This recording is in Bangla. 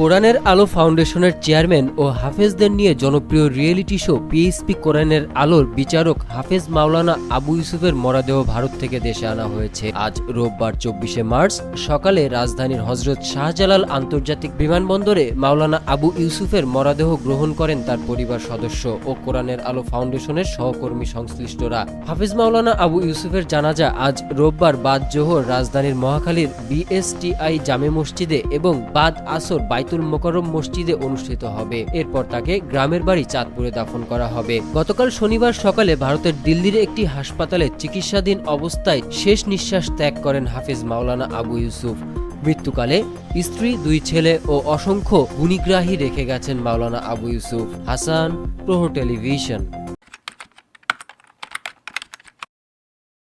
কোরআনের আলো ফাউন্ডেশনের চেয়ারম্যান ও হাফেজদের নিয়ে জনপ্রিয় রিয়েলিটি শো পিএসপি কোরআনের আলোর বিচারক হাফেজ মাওলানা আবু ইউসুফের মরাদেহ ভারত থেকে দেশে আনা হয়েছে। আজ রোববার চব্বিশে মার্চ, সকালে রাজধানীর হজরত শাহজালাল আন্তর্জাতিক বিমানবন্দরে মাওলানা আবু ইউসুফের মরাদেহ গ্রহণ করেন তার পরিবার সদস্য ও কোরআনের আলো ফাউন্ডেশনের সহকর্মী সংশ্লিষ্টরা। হাফেজ মাওলানা আবু ইউসুফের জানাজা আজ রোববার বাদ জোহর রাজধানীর মহাখালীর বিএসটিআই জামে মসজিদে এবং বাদ আসর বাইতুল মোকরম মসজিদে অনুষ্ঠিত হবে। এরপর তাকে গ্রামের বাড়ি চাঁদপুরে দাফন করা হবে। গতকাল শনিবার সকালে ভারতের দিল্লির একটি হাসপাতালে চিকিৎসাধীন অবস্থায় শেষ নিঃশ্বাস ত্যাগ করেন হাফিজ মাওলানা আবু ইউসুফ। মৃত্যুকালে স্ত্রী, দুই ছেলে ও অসংখ্য গুণীগ্রাহী রেখে গেছেন মাওলানা আবু ইউসুফ। হাসান প্রহ টেলিভিশন।